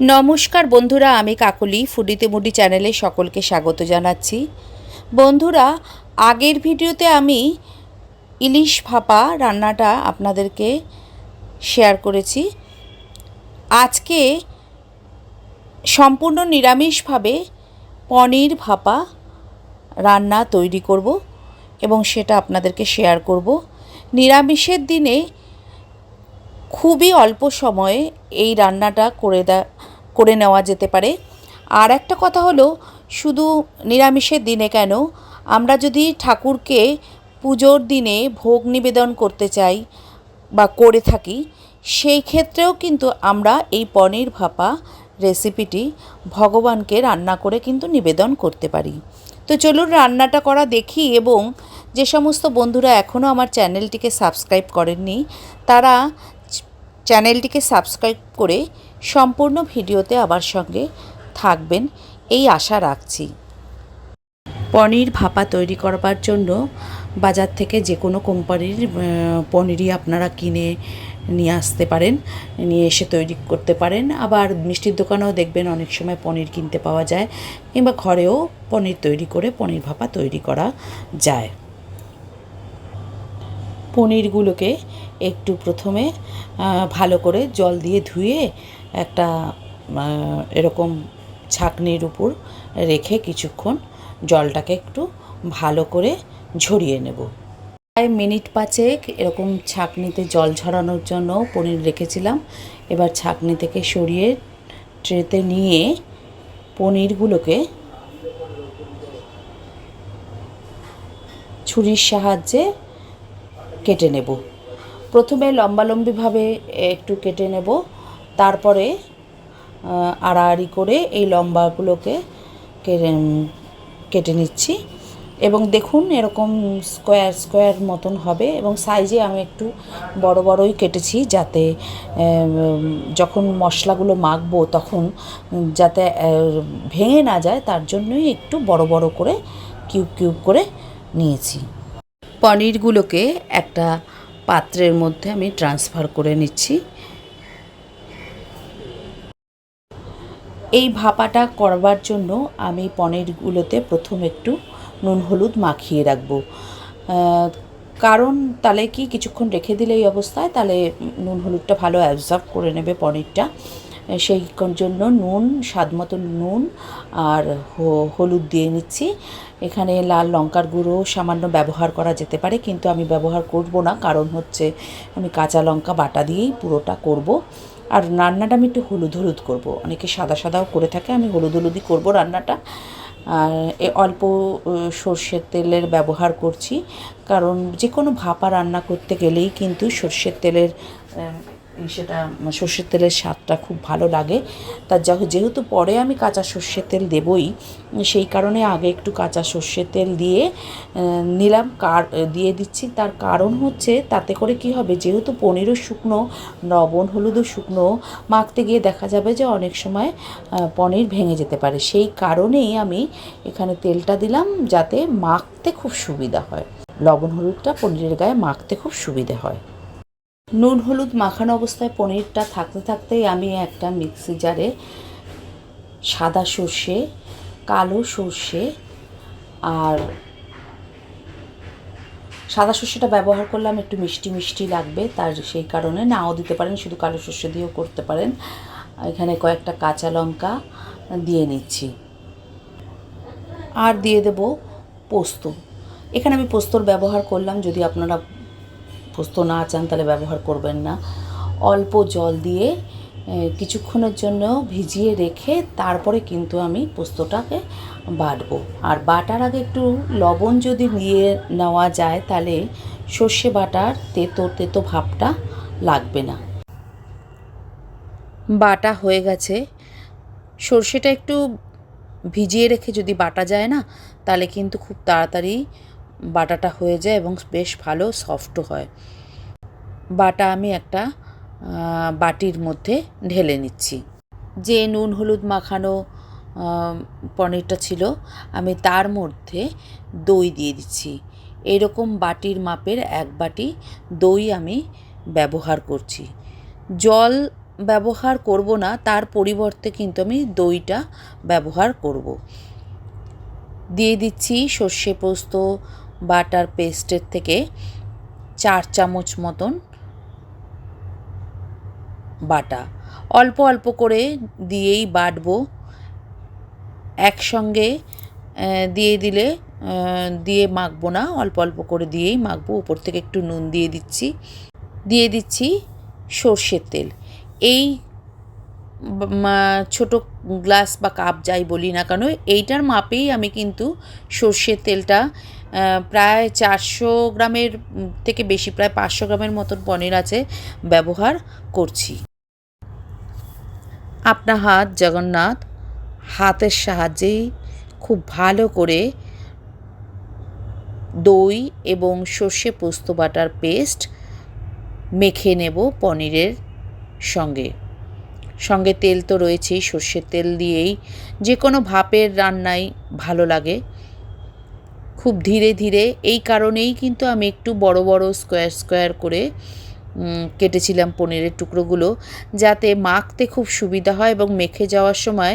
নমস্কার বন্ধুরা, আমি কাকলি, ফুডিতে মুডি চ্যানেলে সকলকে স্বাগত জানাচ্ছি। বন্ধুরা, আগের ভিডিওতে আমি ইলিশ ভাপা রান্নাটা আপনাদেরকে শেয়ার করেছি। আজকে সম্পূর্ণ নিরামিষভাবে পনির ভাপা রান্না তৈরি করব এবং সেটা আপনাদেরকে শেয়ার করব। নিরামিষের দিনে খুবই অল্প সময়ে এই রান্নাটা করে করে নেওয়া যেতে পারে। আর একটা কথা হলো, শুধু নিরামিষের দিনে কেন? আমরা যদি ঠাকুরকে পুজোর দিনে ভোগ নিবেদন করতে চাই বা করে থাকি, সেই ক্ষেত্রেও কিন্তু আমরা এই পনির ভাপা রেসিপিটি ভগবানকে রান্না করে কিন্তু নিবেদন করতে পারি। তো চলুন রান্নাটা করা দেখি এবং যে সমস্ত বন্ধুরা এখনও আমার চ্যানেলটিকে সাবস্ক্রাইব করেননি, তারা চ্যানেলটিকে সাবস্ক্রাইব করে সম্পূর্ণ ভিডিওতে আমার সঙ্গে থাকবেন, এই আশা রাখছি। পনির ভাপা তৈরি করবার জন্য বাজার থেকে যে কোনো কোম্পানির পনিরই আপনারা কিনে নিয়ে আসতে পারেন, নিয়ে এসে তৈরি করতে পারেন। আবার মিষ্টির দোকানেও দেখবেন অনেক সময় পনির কিনতে পাওয়া যায়, কিংবা ঘরেও পনির তৈরি করে পনির ভাপা তৈরি করা যায়। পনিরগুলোকে একটু প্রথমে ভালো করে জল দিয়ে ধুয়ে একটা এরকম ছাঁকনির উপর রেখে কিছুক্ষণ জলটাকে একটু ভালো করে ঝরিয়ে নেব। প্রায় মিনিট পাঁচেক এরকম ছাঁকনিতে জল ঝরানোর জন্য পনির রেখেছিলাম। এবার ছাঁকনি থেকে সরিয়ে ট্রেতে নিয়ে পনিরগুলোকে ছুরির সাহায্যে কেটে নেব। প্রথমে লম্বালম্বিভাবে একটু কেটে নেব। তারপরে আড়াআড়ি করে এই লম্বাগুলোকে কেটে নিচ্ছি। এবং দেখুন এরকম স্কোয়ার স্কোয়ার মতন হবে এবং সাইজে আমি একটু বড় বড়ই কেটেছি যাতে যখন মশলাগুলো মাখবো তখন যাতে ভেঙে না যায়, তার জন্যই একটু বড় বড় করে, কিউব কিউব করে নিয়েছি। পনিরগুলোকে একটা পাত্রের মধ্যে আমি ট্রান্সফার করে নিচ্ছি। এই ভাপাটা করবার জন্য আমি পনিরগুলোতে প্রথম একটু নুন হলুদ মাখিয়ে রাখব। কারণ তাহলে কি কিছুক্ষণ রেখে দিলে এই অবস্থায়? তাহলে নুন হলুদটা ভালো অ্যাবজর্ব করে নেবে পনিরটা। সেই জন্য নুন, স্বাদ মতো নুন আর হলুদ দিয়ে নিচ্ছি। এখানে লাল লঙ্কার গুঁড়ো সামান্য ব্যবহার করা যেতে পারে, কিন্তু আমি ব্যবহার করব না। কারণ হচ্ছে আমি কাঁচা লঙ্কা বাটা দিয়েই পুরোটা করব। আর রান্নাটা আমি একটু হলুদ হলুদ করব। অনেকে সাদা সাদাও করে থাকে, আমি হলুদ হলুদই করব রান্নাটা। আর এ, অল্প সর্ষের তেলের ব্যবহার করছি। কারণ যে কোনো ভাপা রান্না করতে গেলেই কিন্তু সর্ষের তেলের সেটা সর্ষের তেলের স্বাদটা খুব ভালো লাগে। তার যেহেতু পরে আমি কাঁচা সর্ষের তেল দেবই, সেই কারণে আগে একটু কাঁচা সর্ষের তেল দিয়ে নিলাম, কার, দিয়ে দিচ্ছি। তার কারণ হচ্ছে তাতে করে কি হবে, যেহেতু পনিরও শুকনো, লবণ, হলুদও শুকনো, মাখতে গিয়ে দেখা যাবে যে অনেক সময় পনির ভেঙে যেতে পারে। সেই কারণেই আমি এখানে তেলটা দিলাম যাতে মাখতে খুব সুবিধা হয়। লবণ, হলুদটা পনিরের গায়ে মাখতে খুব সুবিধে হয়। নুন, হলুদ মাখানো অবস্থায় পনিরটা থাকতে থাকতেই আমি একটা মিক্সি জারে সাদা সর্ষে, কালো সর্ষে আর সাদা সর্ষেটা ব্যবহার করলাম একটু মিষ্টি মিষ্টি লাগবে, তার সেই কারণে নাও দিতে পারেন, শুধু কালো সর্ষে দিয়েও করতে পারেন। এখানে কয়েকটা কাঁচা লঙ্কা দিয়ে নিচ্ছি। আর দিয়ে দেব পোস্ত। এখানে আমি পোস্তর ব্যবহার করলাম, যদি আপনারা পোস্ত না চান, তাহলে ব্যবহার করবেন না। অল্প জল দিয়ে কিছুক্ষণের জন্য ভিজিয়ে রেখে তারপরে কিন্তু আমি পোস্তটাকে বাটবো। আর বাটার আগে একটু লবণ যদি নিয়ে নেওয়া যায়, তাহলে সর্ষে বাটার, তেতো তেতো ভাবটা লাগবে না। বাটা হয়ে গেছে। সর্ষেটা একটু ভিজিয়ে রেখে যদি বাটা যায় না, তাহলে কিন্তু খুব তাড়াতাড়ি বাটাটা হয়ে যায় এবং বেশ ভালো সফটও হয়। বাটা আমি একটা বাটির মধ্যে ঢেলে নিচ্ছি। যে নুন, হলুদ মাখানো পনিরটা ছিল, আমি তার মধ্যে দই দিয়ে দিচ্ছি। এরকম বাটির মাপের এক বাটি দই আমি ব্যবহার করছি। জল ব্যবহার করব না, তার পরিবর্তে কিন্তু আমি দইটা ব্যবহার করব। দিয়ে দিচ্ছি সর্ষে পোস্ত, বাটার পেস্টের থেকে চার চামচ মতন বাটা। অল্প অল্প করে দিয়েই বাটবো। একসঙ্গে দিয়ে দিলে দিয়ে মাখবো না। অল্প অল্প করে দিয়েই মাখবো। উপর থেকে একটু নুন দিয়ে দিচ্ছি। দিয়ে দিচ্ছি সর্ষের তেল। এই ছোট গ্লাস বা কাপ যাই বলি না কেন, এইটার মাপেই আমি কিন্তু সর্ষের তেলটা প্রায় চারশো গ্রামের থেকে বেশি, প্রায় পাঁচশো গ্রামের মতন পনির আছে ব্যবহার করছি। আপনার হাত জগন্নাথ হাতের সাহায্যেই খুব ভালো করে দই এবং সর্ষে পোস্ত বাটার পেস্ট মেখে নেব পনিরের সঙ্গে। সঙ্গে তেল তো রয়েছেই, সর্ষের তেল দিয়েই যে কোনো ভাপের রান্নাই ভালো লাগে। খুব ধীরে ধীরে এই কারণেই কিন্তু আমি একটু বড় বড় স্কোয়ার স্কোয়ার করে কেটেছিলাম পনিরের টুকরোগুলো যাতে মাখতে খুব সুবিধা হয় এবং মেখে যাওয়ার সময়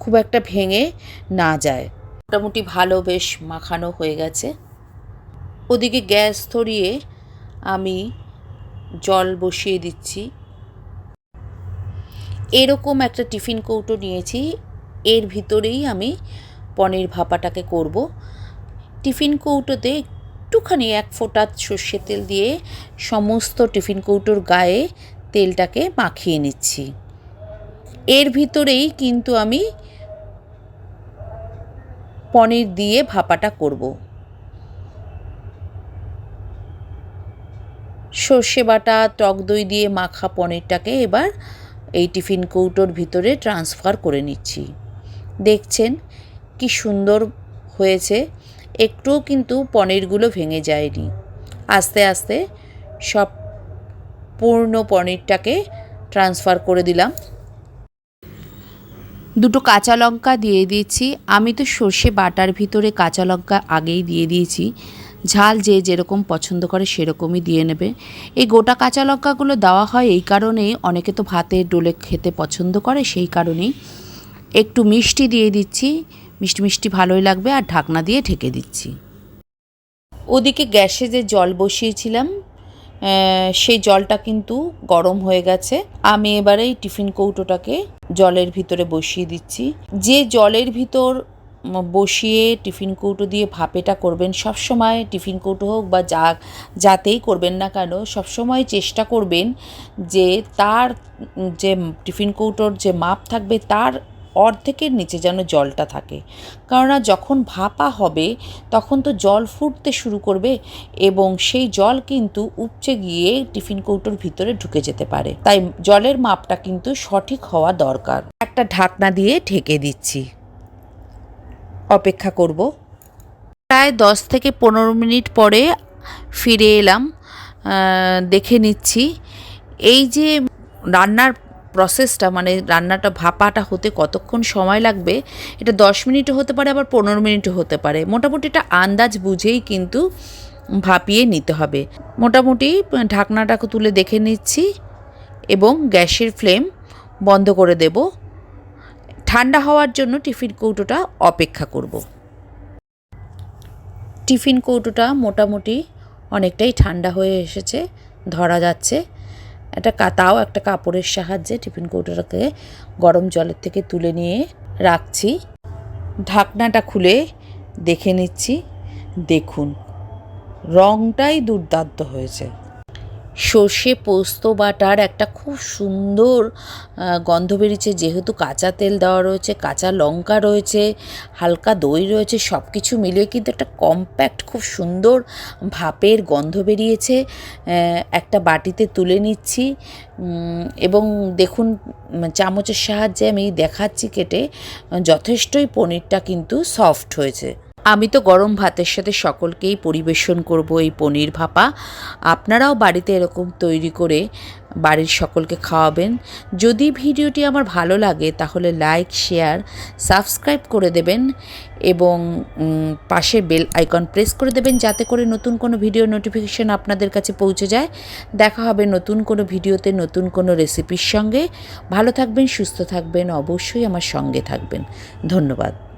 খুব একটা ভেঙে না যায়। মোটামুটি ভালো বেশ মাখানো হয়ে গেছে। ওদিকে গ্যাস ধরিয়ে আমি জল বসিয়ে দিচ্ছি। এরকম একটা টিফিন কৌটো নিয়েছি। এর ভিতরেই আমি পনির ভাপাটাকে করব। টিফিন কৌটোতে একটুখানি এক ফোঁটা সর্ষের তেল দিয়ে সমস্ত টিফিন কৌটোর গায়ে তেলটাকে মাখিয়ে নিচ্ছি। এর ভিতরেই কিন্তু আমি পনির দিয়ে ভাপাটা করব। সর্ষে বাটা, টক দই দিয়ে মাখা পনিরটাকে এবার এই টিফিন কৌটোর ভিতরে ট্রান্সফার করে নিচ্ছি। দেখছেন কি সুন্দর হয়েছে। একটুও কিন্তু পনিরগুলো ভেঙে যায়নি। আস্তে আস্তে সব পূর্ণ পনিরটাকে ট্রান্সফার করে দিলাম। দুটো কাঁচা লঙ্কা দিয়ে দিয়েছি। আমি তো সর্ষে বাটার ভিতরে কাঁচা লঙ্কা আগেই দিয়ে দিয়েছি। ঝাল যে যেরকম পছন্দ করে সেরকমই দিয়ে নেবে। এই গোটা কাঁচা লঙ্কাগুলো দেওয়া হয় এই কারণেই। অনেকে তো ভাতে, ডোলে খেতে পছন্দ করে সেই কারণেই। একটু মিষ্টি দিয়ে দিচ্ছি। মিষ্টি মিষ্টি ভালোই লাগবে আর ঢাকনা দিয়ে ঢেকে দিচ্ছি। ওদিকে গ্যাসে যে জল বসিয়েছিলাম সেই জলটা কিন্তু গরম হয়ে গেছে। আমি এবারে টিফিন কৌটোটাকে জলের ভিতরে বসিয়ে দিচ্ছি। যে জলের ভিতর বসিয়ে টিফিন কৌটো দিয়ে ভাপেটা করবেন সব সময় টিফিন কৌটো হোক বা যা, যাতেই করবেন না কেন সব সময় চেষ্টা করবেন যে তার, যে টিফিন কৌটোর যে মাপ থাকবে, তার অর্ধেকের নিচে যেন জলটা থাকে। কেননা যখন ভাপা হবে, তখন তো জল ফুটতে শুরু করবে এবং সেই জল কিন্তু উপচে গিয়ে টিফিন কৌটোর ভিতরে ঢুকে যেতে পারে। তাই জলের মাপটা কিন্তু সঠিক হওয়া দরকার। একটা ঢাকনা দিয়ে ঢেকে দিচ্ছি। অপেক্ষা করব। প্রায় দশ থেকে পনেরো মিনিট পরে ফিরে এলাম। দেখে নিচ্ছি। এই যে রান্নার প্রসেসটা মানে রান্নাটা, ভাপাটা হতে কতক্ষণ সময় লাগবে? এটা দশ মিনিটও হতে পারে, আবার পনেরো মিনিটও হতে পারে। মোটামুটি এটা আন্দাজ বুঝেই কিন্তু ভাপিয়ে নিতে হবে। মোটামুটি ঢাকনাটাকে তুলে দেখে নিচ্ছি এবং গ্যাসের ফ্লেম বন্ধ করে দেব। ঠান্ডা হওয়ার জন্য টিফিন কৌটোটা অপেক্ষা করব। টিফিন কৌটোটা মোটামুটি অনেকটাই ঠান্ডা হয়ে এসেছে, ধরা যাচ্ছে। একটা কাতাও, একটা কাপড়ের সাহায্যে টিফিন কৌটোটাকে গরম জলের থেকে তুলে নিয়ে রাখছি। ঢাকনাটা খুলে দেখে নিচ্ছি। দেখুন, রংটাই দুর্দান্ত হয়েছে। সর্ষে পোস্ত বাটার একটা খুব সুন্দর গন্ধ বেরিয়েছে। যেহেতু কাঁচা তেল দেওয়া রয়েছে, কাঁচা লঙ্কা রয়েছে, হালকা দই রয়েছে সব কিছু মিলিয়ে কিন্তু একটা কম্প্যাক্ট, খুব সুন্দর ভাপের গন্ধ বেরিয়েছে। একটা বাটিতে তুলে নিচ্ছি। এবং দেখুন, চামচের সাহায্যে আমি দেখাচ্ছি কেটে, যথেষ্টই পনিরটা কিন্তু সফট হয়েছে। আমি তো গরম ভাতের সাথে সকলকেই পরিবেশন করব এই পনির ভাপা। আপনারাও বাড়িতে এরকম তৈরি করে বাড়ির সকলকে খাওয়াবেন। যদি ভিডিওটি আমার ভালো লাগে, তাহলে লাইক, শেয়ার, সাবস্ক্রাইব করে দেবেন এবং পাশে বেল আইকন প্রেস করে দেবেন যাতে করে নতুন কোনো ভিডিও নোটিফিকেশন আপনাদের কাছে পৌঁছে যায়। দেখা হবে নতুন কোনো ভিডিওতে নতুন কোনো রেসিপির সঙ্গে। ভালো থাকবেন, সুস্থ থাকবেন, অবশ্যই আমার সঙ্গে থাকবেন। ধন্যবাদ।